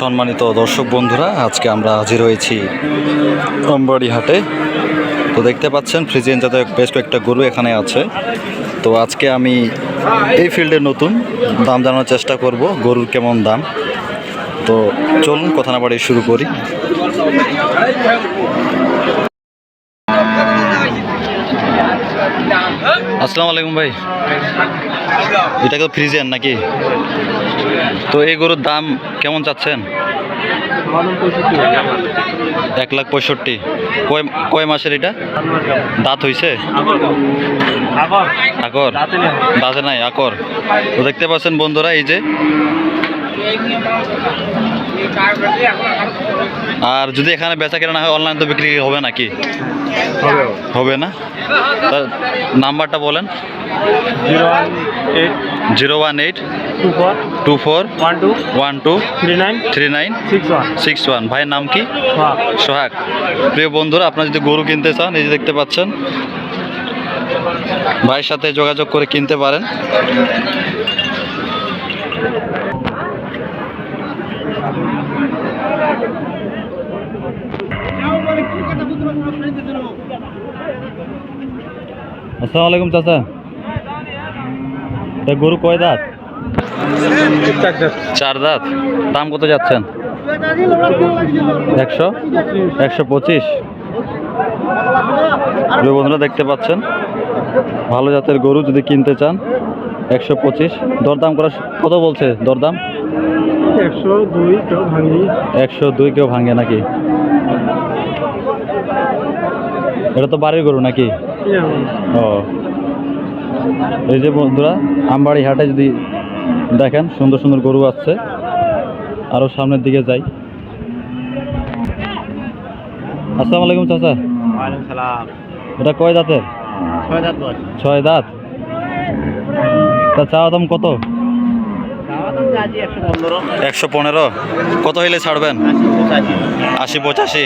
সম্মানিত দর্শক বন্ধুরা, আজকে আমরা হাজির হয়েছি অম্বাড়ি হাটে তো দেখতে পাচ্ছেন ফ্রিজিয়ান যাতে বেশ কয়েকটা গরু এখানে আছে। তো আজকে আমি এই ফিল্ডে নতুন, দাম জানানোর চেষ্টা করব, গরুর কেমন দাম। তো চলুন, কথা না বাড়ি শুরু করি। আসসালামু আলাইকুম ভাই। এটা তো ফ্রিজিয়ান নাকি? তো এই গরুর দাম কেমন চাচ্ছেন? এক লাখ পঁয়ষট্টি। কয় কয় মাসের এটা? দাঁত হইছে? আকর। দাঁতে নাই, আকর। তো দেখতে পাচ্ছেন বন্ধুরা, এই যে আর যদি এখানে বেচা কেনা না হয় অনলাইন তো বিক্রি হবে নাকি? হবে না? নাম্বারটা বলেন। Zero one eight two four one two three nine six one. ভাইয়ের নাম কি? সোহাগ। প্রিয় বন্ধুরা, আপনারা যদি গরু কিনতে চান, এই যে দেখতে পাচ্ছেন, ভাইয়ের সাথে যোগাযোগ করে কিনতে পারেন। আসসালামু আলাইকুম চাচা। তা গরু কয় দাঁত? চার দাঁত। দাম কত যাচ্ছেন? একশো? একশো পঁচিশ। বন্ধুরা দেখতে পাচ্ছেন ভালো জাতের গরু যদি কিনতে চান একশো পঁচিশ। দরদাম করা কত বলছে দরদাম? একশো দুই কেউ ভাঙি। একশো দুই কেউ ভাঙে নাকি? এটা তো বাড়ির গরু নাকি? ও। এই যে বন্ধুরা আমবাড়ি হাটে যদি দেখেন সুন্দর সুন্দর গরু আসছে। আরও সামনের দিকে যাই। আসসালামু আলাইকুম চাচা। এটা কয় দাঁতের? ছয় দাঁত ছয় দাঁত। তা চাওয়া দাম কত? একশো পনেরো। কত হইলে ছাড়বেন? আশি পঁচাশি।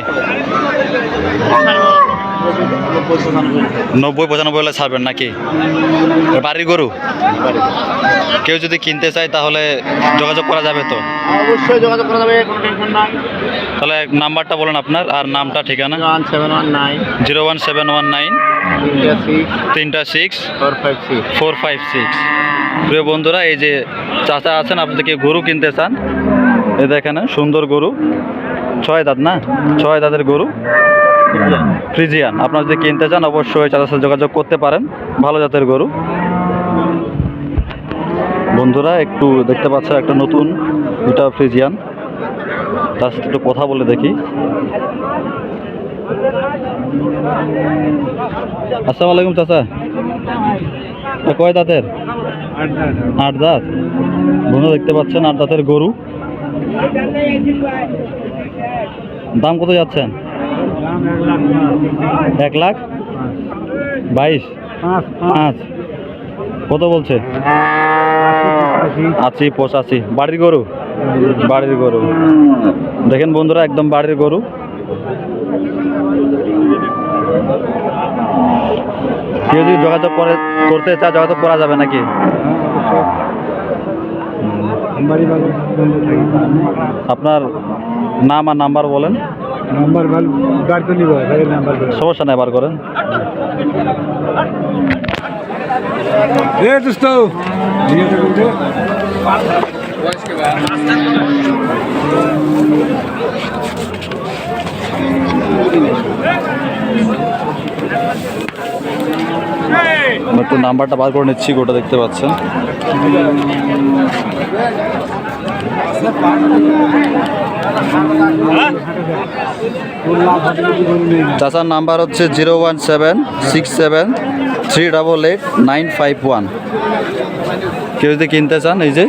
নব্বই পঁচানব্বই হলে ছাড়বেন নাকি? বাড়ির গরু? কেউ যদি কিনতে চায় তাহলে যোগাযোগ করা যাবে তো? অবশ্যই যোগাযোগ করা যাবে কোনো টেনশন নাই। তাহলে নাম্বারটা বলুন আপনার আর নামটা ঠিকানা? One seven one nine. Zero one seven one nine. তিনটা six four five six four five six প্রিয় বন্ধুরা এই যে চাচা আছেন আপনাদেরকে গরু কিনতে চান? এই দেখেন সুন্দর গরু। ছয় দাঁত না? ছয় দাঁতের গরু। ফ্রিজিয়ান। আপনারা যদি কিনতে চান, অবশ্যই চাচার সাথে যোগাযোগ করতে পারেন। ভালো জাতের গরু। বন্ধুরা, একটু দেখতে পাচ্ছেন একটা নতুন এটা ফ্রিজিয়ান। তার সাথে একটু কথা বলে দেখি। আসসালামু আলাইকুম চাচা। কয় দাঁতের? আট দাঁত। বন্ধু দেখতে পাচ্ছেন আট দাঁতের গরু। দাম কত যাচ্ছেন? এক লাখ? বাইশ? পাঁচ। কত বলছে? আশি, পঁচাশি। বাড়ির গরু? বাড়ির গরু। দেখেন বন্ধুরা, একদম বাড়ির গরু। কেউ যদি যোগাযোগ করে, করতে চায়, যোগাযোগ করা যাবে নাকি? আপনার নাম আর নাম্বার বলেন। নাম্বার নিব? ভাইয়ের নাম্বার সমস্যা নেই বার করেন। এ দোস্ত একটু নাম্বারটা বার করে নিচ্ছি গোটা দেখতে পাচ্ছেন। চাচার নাম্বার হচ্ছে zero one seven six seven three double eight nine five one. কেউ যদি কিনতে চান এই যে।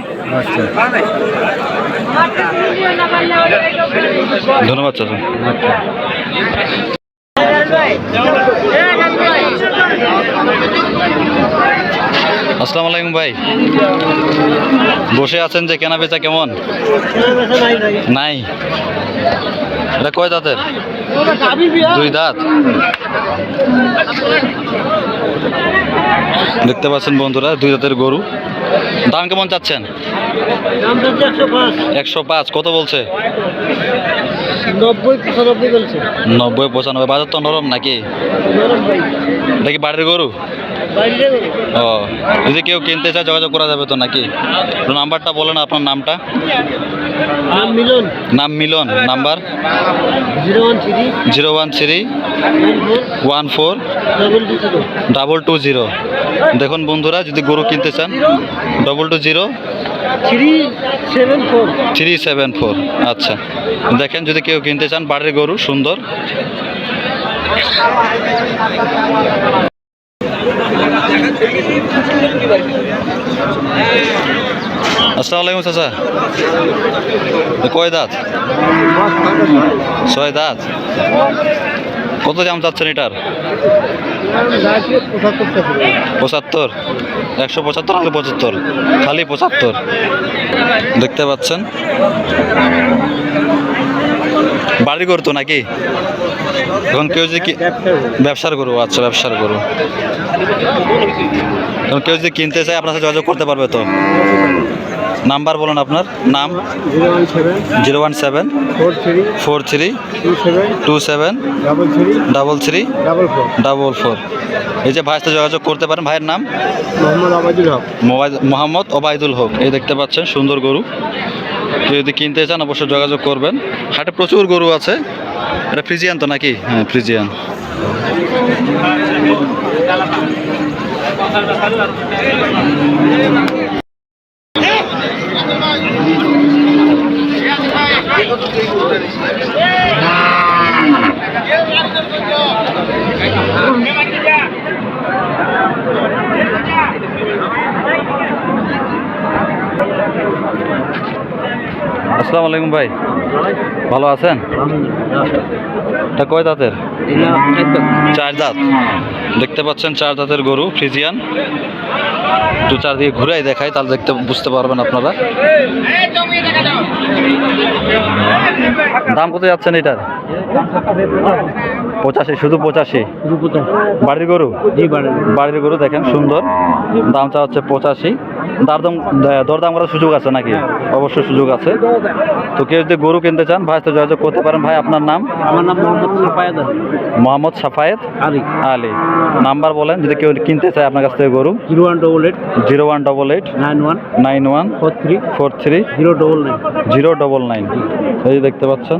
ধন্যবাদ চাচা। আসসালামু আলাইকুম ভাই। বসে আছেন যে কেনা বেচা কেমন? নাই। এটা কয় দাঁতের? দুই দাঁত। দেখতে পাচ্ছেন বন্ধুরা দুই দাঁতের গরু। দাম কেমন চাচ্ছেন? একশো পাঁচ। কত বলছে? নব্বই পঁচানব্বই বাজার তো নরম নাকি? নরম ভাই এটা কি বাড়ির গরু? ও যদি কেউ কিনতে চায় যোগাযোগ করা যাবে তো নাকি? নাম্বারটা বলেন আপনার নামটা। নাম মিলন। নাম Milon number? Zero one three. One four. Double two zero. দেখুন বন্ধুরা যদি গরু কিনতে চান double two zero. Three seven four আচ্ছা। দেখেন যদি কেউ কিনতে চান বাড়ির গরু সুন্দর। আসসালামু আলাইকুম, চাচা। কয় দাঁত? ছয় দাঁত? কত দাম চাচ্ছেন এটার? পঁচাত্তর। একশো পঁচাত্তর আগে পঁচাত্তর? খালি পঁচাত্তর। দেখতে পাচ্ছেন। বাড়ি করতো নাকি? এখন কেউ যদি ব্যবসার করব আচ্ছা ব্যবসার করব এখন কেউ যদি কিনতে চায় আপনার সাথে যোগাযোগ করতে পারবে তো? নাম্বার বলুন আপনার। নাম? Zero one seven. Four three. Two seven. Double three. Double four. এই যে ভাইয়ের সাথে যোগাযোগ করতে পারেন। ভাইয়ের নাম? মোহাম্মদ আবাদুল হক। মোহাম্মদ ওবায়দুল হক। এই দেখতে পাচ্ছেন সুন্দর গরু। যদি কিনতে চান, অবশ্যই যোগাযোগ করবেন। হাটে প্রচুর গরু আছে। এটা ফ্রিজিয়ান তো নাকি? হ্যাঁ ফ্রিজিয়ান। আসসালামু আলাইকুম ভাই। ভালো আছেন? এটা কয় দাঁতের? চার দাঁত। দেখতে পাচ্ছেন চার দাঁতের গরু ফ্রিজিয়ান। একটু চারদিকে ঘুরাই দেখাই তাহলে দেখতে বুঝতে পারবেন আপনারা। দাম কত যাচ্ছেন এটার? পঁচাশি শুধু পঁচাশি? বাড়ির গরু? বাড়ির গরু। দেখেন সুন্দর। দামটা হচ্ছে পঁচাশি। দারদাম দরদাম করার সুযোগ আছে নাকি অবশ্যই সুযোগ আছে তো কেউ যদি গরু কিনতে চান ভাই তো যোগাযোগ করতে পারেন ভাই আপনার নাম আমার নাম মোহাম্মদ সাফায়াত মোহাম্মদ সাফায়েত আলী আলী নাম্বার বলেন যদি কেউ কিনতে চায় আপনার কাছ থেকে গরু zero one double eight zero one double eight nine one nine one four three four three zero double nine zero double nine এই যে দেখতে পাচ্ছেন